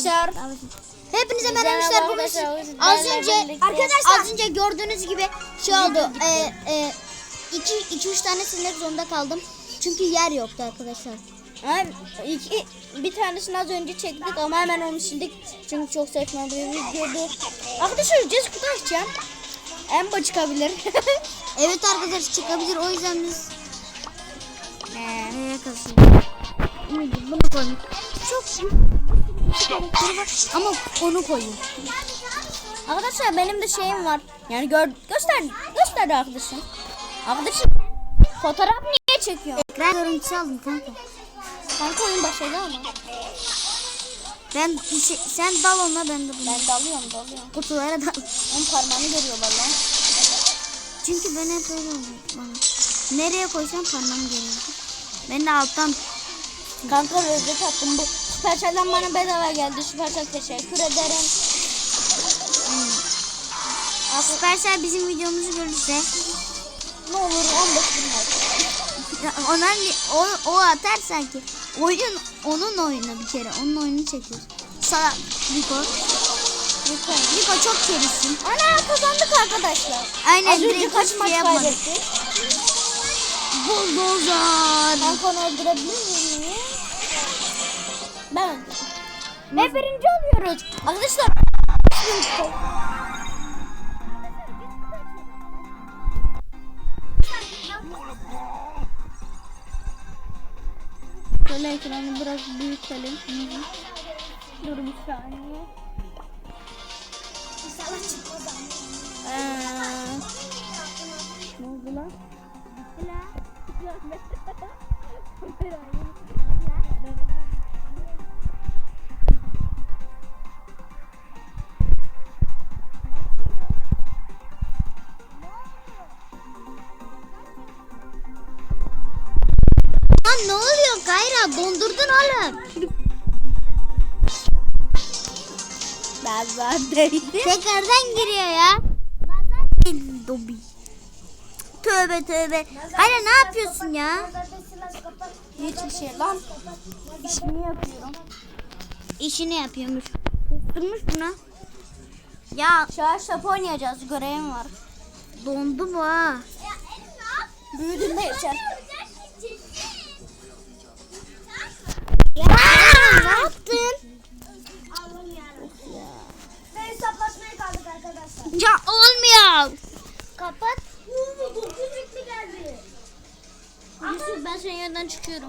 Arkadaşlar. Hepinize merhaba arkadaşlar. Bugün az önce arkadaşlar az önce gördüğünüz gibi şey oldu. E, e, iki, iki üç tane silmek zorunda kaldım. Çünkü yer yoktu arkadaşlar. Ay, iki, bir tanesini az önce çektik ama hemen onu sildik. Çünkü çok saçma bir videodu. Arkadaşlar ücretsiz kutu açacağım. Emba çıkabilir. Evet arkadaşlar çıkabilir o yüzden biz Ee, nereye kasıyoruz? Bunu koyun. Çok var ama onu koyun. arkadaşlar benim de şeyim var. Yani gör, göster göster arkadaşım. Arkadaşım fotoğraf niye çekiyor? Ekran görüntüsü aldım kanka. Kanka oyun başladı ama. Ben şey, sen dal ona ben de bunu. Ben dalıyorum dalıyorum. Kutulara dal. Onun parmağını görüyorlar lan. Çünkü ben hep öyle oluyor bana. Nereye koysam parmağım geliyor. Ben de alttan Kanka özet attım bu. Süpercell'den bana bedava geldi. Süpercell teşekkür ederim. Süpersel bizim videomuzu görürse Ne olur 15 bin ona o, o atar sanki. Oyun onun oyunu bir kere. Onun oyunu çekiyoruz. Sana Niko. Lütfen. Niko çok kerisin. Ana kazandık arkadaşlar. Aynen Az önce kaç maç şey kaybettik? Bulldozer. Kanka onu öldürebilir miyim? Ben. Ve birinci oluyoruz. Arkadaşlar. Şöyle ekranı biraz büyütelim. Dur bir saniye. Ee, ne oldu lan? Lan Dondurdun oğlum. Ben zaten Tekrardan giriyor ya. Dobi. Tövbe tövbe. Kayra ne yapıyorsun ya? Hiçbir şey lan. İşimi yapıyorum. İşini yapıyormuş. Tutturmuş buna. Ya an şap oynayacağız. Görevim var. dondu bu ha. Büyüdüğünde yaşar. Ya olmuyor. Kapat. Oo, 9 geldi. Yusuf ben senin yerden çıkıyorum.